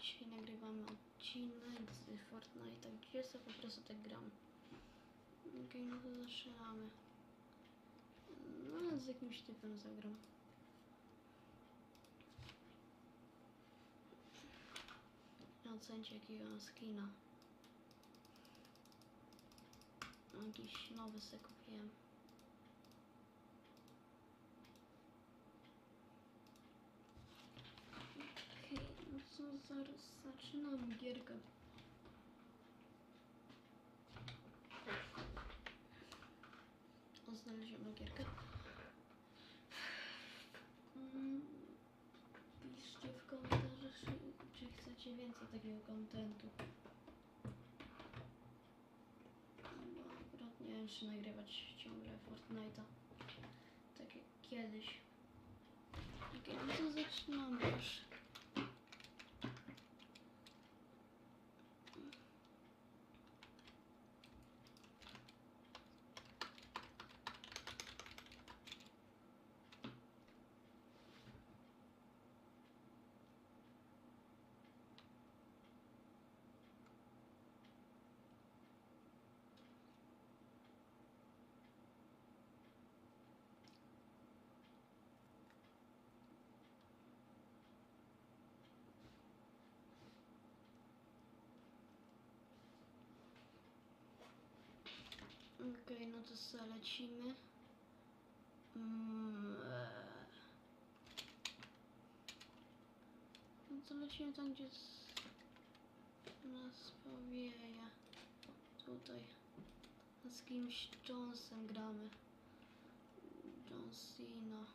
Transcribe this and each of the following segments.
dzisiaj nagrywamy odcinek z Fortnite'a, gdzie sobie po prostu tak gram. Okej, no to zaczynamy. No, z jakimś typem zagram. Ocencie jakiego mam skina. Jakiś nowy sobie kupiłem. Okej, no co zaraz zaczynam gierkę. O, znaleziono gierkę. Mm, Piszcie w komentarzach, czy, chcecie więcej takiego kontentu. Bo akurat nie wiem, czy nagrywać ciągle Fortnite'a. Tak jak kiedyś. Okej, no to zaczynamy już. Okej, no to co, lecimy. Mm, eee. No to lecimy tam, gdzie nas powieje. Tutaj. Z kimś Jonesem gramy. John Cena.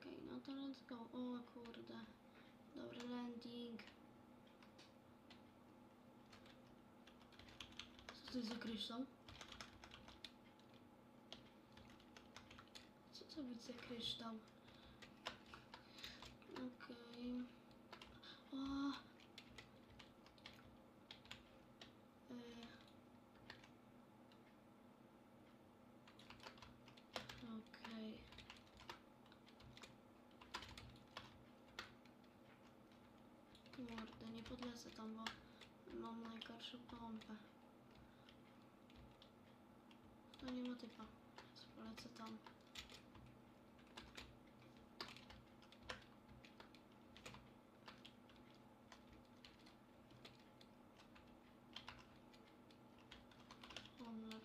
Okej, no to let's go. O kurde. Dobry landing. Co to jest za kryształ? Za kryształ? Okej. O! E. Okej. Nie podlecę tam, bo mam najgorszą pompę. To nie ma typa. Więc polecę tam.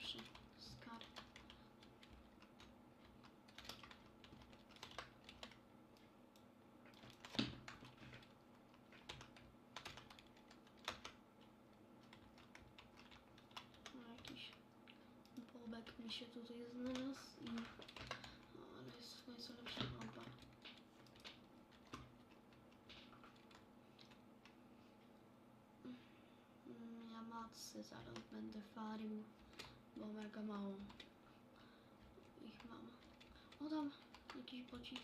Lepszy. Skar. No, jakiś bobek mi się tutaj znalazł i... Ale jest nieco lepsza pompa. Mm, Ja macy zaraz będę farił, bo mega mało ich mam. O tam, jakiś bocik.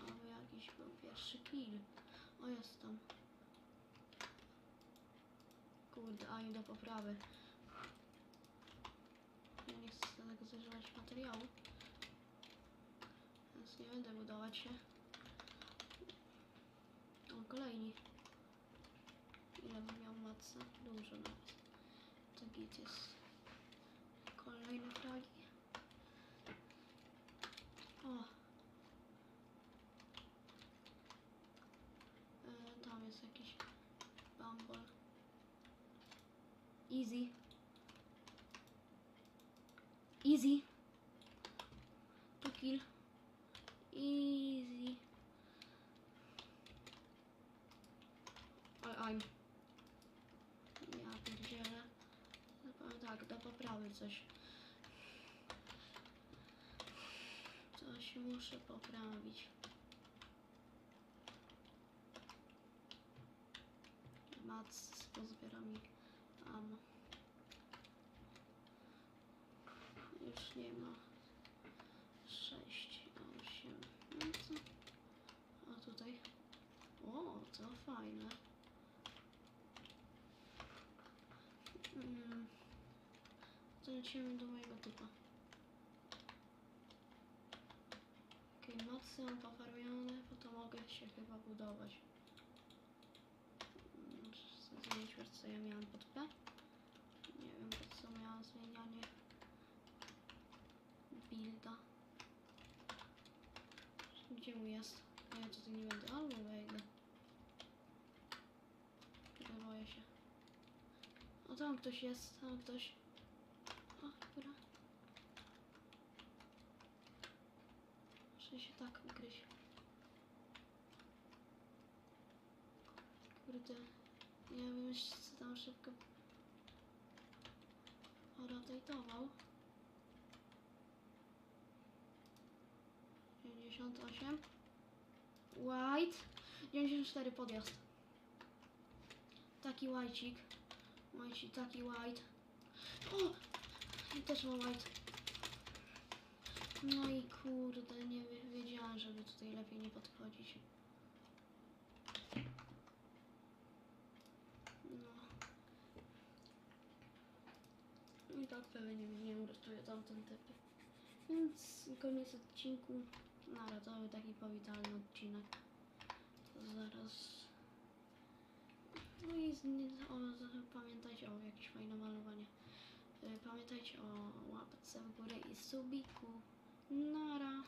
Albo jakiś był pierwszy kill. O, jest tam. Kurde, a do poprawy. Ja nie chcę tego zużywać materiału. Więc nie będę budować się. O, kolejni. Matce? Dużo nawet. Git jest. Kolejne fragi. O. E, tam jest jakiś bambol. Easy. Easy. To kill. Easy. Oj, oj. Do poprawy coś. Coś muszę poprawić. Mac pozbiera mi Amo. Już nie ma. Sześć, osiem. No co? A tutaj. O, to fajne. Mm. To lecimy do mojego typa. Okej, nocy, mam pofarmione, bo to mogę się chyba budować. Muszę zmienić co ja miałam pod P. Nie wiem co miałam zmienianie builda. Gdzie mu jest? Ja tutaj nie będę, albo wejdę. Boję się. O tam ktoś jest, tam ktoś. O, dobra. Muszę się tak ugryźć. Kurde. Nie wiem jeszcze co tam szybko rotajtował. 98 White 94 podjazd Taki łajcik taki white O! I też ma white No i kurde, nie wie- wiedziałam, żeby tutaj lepiej nie podchodzić No I tak pewnie nie uratuje tamten typ więc koniec odcinku. Nara, to był taki powitalny odcinek. To zaraz. No i z, o, pamiętajcie o jakieś fajne malowanie. Y, Pamiętajcie o łapce w górę i subiku. Nada.